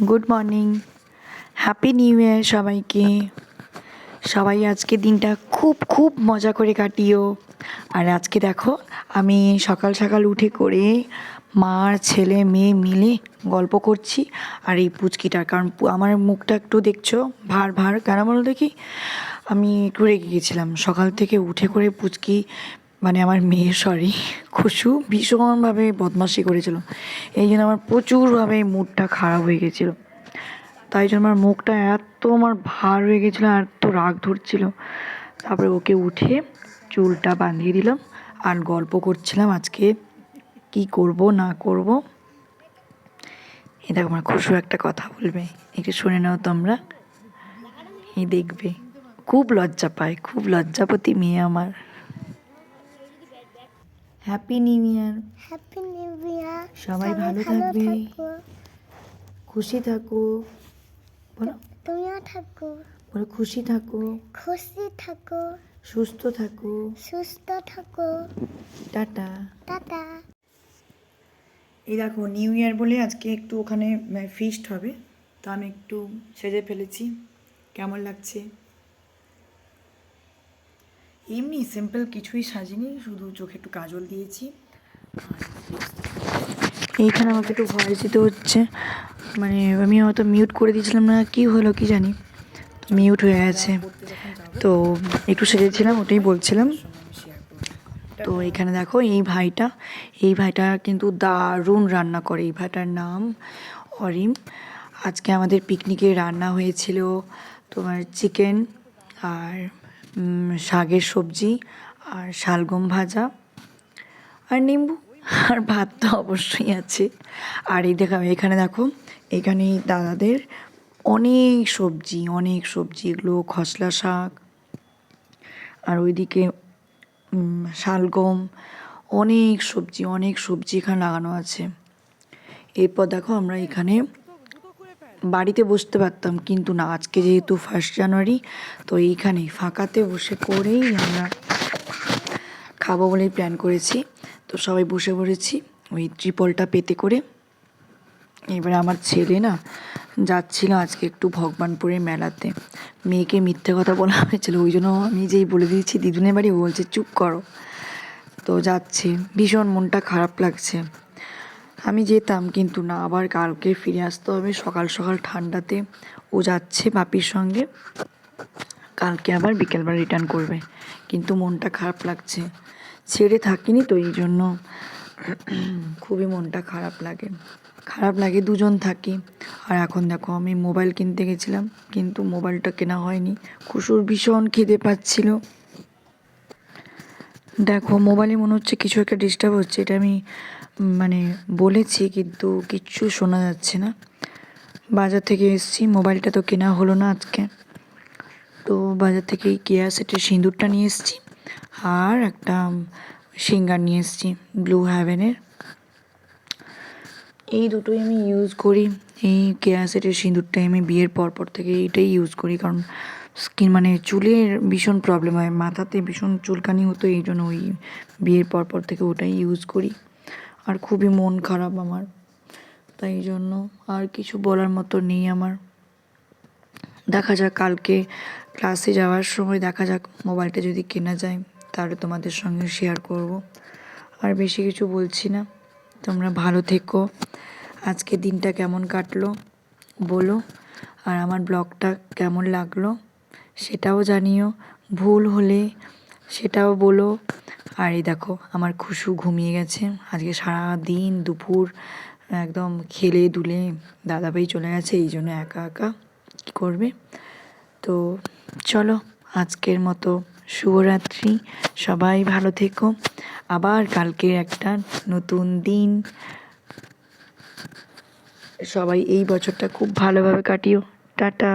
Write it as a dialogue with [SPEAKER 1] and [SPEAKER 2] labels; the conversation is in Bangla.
[SPEAKER 1] Good morning happy new year সবাইকে। সবাই আজকে দিনটা খুব খুব মজা করে কাটিও। আর আজকে দেখো, আমি সকাল সকাল উঠে করে মার ছেলে, মেয়ে মিলে গল্প করছি আর এই পুচকিটার। কারণ আমার মুখটা একটু দেখছ? ভার ভার। কেন বলো দেখি? আমি একটু রেগে গেছিলাম। সকাল থেকে উঠে করে পুচকি মানে আমার মেয়ে সরি খুশু ভীষণভাবে বদমাশি করেছিল। এই জন্য আমার প্রচুরভাবে মুডটা খারাপ হয়ে গেছিল। তাই জন্য আমার মুখটা এত আমার ভার হয়ে গেছিল আর এত রাগ ধরছিল। তারপরে ওকে উঠে চুলটা বাঁধিয়ে দিলাম আর গল্প করছিলাম আজকে কি করব, না করব। এ দেখো, আমার খুশু একটা কথা বলবে। একটু শুনে নাও তোমরা। এই দেখবে, খুব লজ্জা পায়, খুব লজ্জাপতি মেয়ে আমার। Happy new year
[SPEAKER 2] happy new year
[SPEAKER 1] সবাই ভালো থাকবে। খুশি থাকো। বলো।
[SPEAKER 2] তুমিও থাকো।
[SPEAKER 1] বলো খুশি থাকো।
[SPEAKER 2] খুশি থাকো।
[SPEAKER 1] সুস্থ থাকো।
[SPEAKER 2] সুস্থ থাকো।
[SPEAKER 1] টাটা।
[SPEAKER 2] টাটা।
[SPEAKER 1] এই দেখো নিউ ইয়ার বলে আজকে একটু ওখানে ফিস্ট হবে। তো আমি একটু সেজে ফেলেছি। কেমন লাগছে? এমনি সিম্পল কিছুই সাজিনি, শুধু চোখে একটু কাজল দিয়েছি। এইখানে আমাকে একটু ভয়েস দিতে হচ্ছে। মানে আমি হয়তো মিউট করে দিয়েছিলাম না, কি হলো কি জানি। মিউট হয়ে গেছে। তো একটু সেজেছিলাম, ওটাই বলছিলাম। তো এখানে দেখো এই ভাইটা এই ভাইটা কিন্তু দারুণ রান্না করে। এই ভাইটার নাম অরিম। আজকে আমাদের পিকনিকে রান্না হয়েছিল তোমার চিকেন আর শাকের সবজি আর শালগম ভাজা আর নিম্বু আর ভাত তো অবশ্যই আছে। আর এই দেখো, এখানে দেখো, এখানে দাদাদের অনেক সবজি অনেক সবজি, এগুলো খসলা শাক আর ওইদিকে শালগম, অনেক সবজি অনেক সবজি এখানে লাগানো আছে। এরপর দেখো আমরা এখানে বাড়িতে বসতে পারতাম, কিন্তু না, আজকে যেহেতু ফার্স্ট জানুয়ারি তো এইখানে ফাঁকাতে বসে করেই আমরা খাব বলেই প্ল্যান করেছি। তো সবাই বসে পড়েছি, ওই ত্রিপলটা পেতে করে। এবারে আমার ছেলে না যাচ্ছিল আজকে একটু ভগবানপুরের মেলাতে। মেয়েকে মিথ্যে কথা বলা হয়েছিল, ওই জন্য আমি যেই বলে দিয়েছি, দিদুনের বাড়ি, ও বলছে, চুপ করো। তো যাচ্ছে, ভীষণ মনটা খারাপ লাগছে। আমি যেতাম, কিন্তু না, আবার কালকে ফিরে আসতে হবে। সকাল সকাল ঠান্ডাতে ও যাচ্ছে বাপির সঙ্গে। কালকে আবার বিকেলবেলা রিটার্ন করবে। কিন্তু মনটা খারাপ লাগছে। ছেড়ে থাকিনি তো এই জন্য। খুবই মনটা খারাপ লাগে। খারাপ লাগে দুজন থাকি। আর এখন দেখো, আমি মোবাইল কিনতে গেছিলাম, কিন্তু মোবাইলটা কেনা হয়নি। খুশুর ভীষণ খিদে পাচ্ছিল। দেখো, মোবাইলে মনে হচ্ছে কিছু একটা ডিস্টার্ব হচ্ছে। এটা আমি মানে বলেছি কিন্তু কিচ্ছু শোনা যাচ্ছে না। বাজার থেকে এসেছি, মোবাইলটা তো কেনা হলো না আজকে। তো বাজার থেকে কেয়া সেটের সিঁদুরটা নিয়ে এসেছি আর একটা সিঙ্গার নিয়ে এসেছি ব্লু হ্যাভেনের এই দুটোই আমি ইউজ করি। এই কেয়া সেটের সিঁদুরটাই আমি বিয়ের পর পর থেকে এইটাই ইউজ করি। কারণ স্কিন মানে চুলের ভীষণ প্রবলেম হয়, মাথাতে ভীষণ চুলকানি হতো, এই জন্য ওই বিয়ের পর পর থেকে ওটাই ইউজ করি। আর খুবই মন খারাপ আমার। তাই জন্য আর কিছু বলার মতো নেই আমার। দেখা যাক কালকে ক্লাসে যাওয়ার সময় দেখা যাক মোবাইলটা যদি কেনা যায়, তাহলে তোমাদের সঙ্গে শেয়ার করব। আর বেশি কিছু বলছি না। তোমরা ভালো থেকো। আজকে দিনটা কেমন কাটলো বলো। আর আমার ব্লগটা কেমন লাগল সেটাও জানিও। ভুল হলে সেটাও বলো। আর এই দেখো, আমার খুশু ঘুমিয়ে গেছে। আজকে সারা দিন দুপুর একদম খেলে দুলে দাদাভাই চলে গেছে, এই জন্য একা একা কী করবে? তো চলো, আজকের মতো শুভরাত্রি। সবাই ভালো থেকো। আবার কালকে একটা নতুন দিন। সবাই এই বছরটা খুব ভালোভাবে কাটিও। টাটা।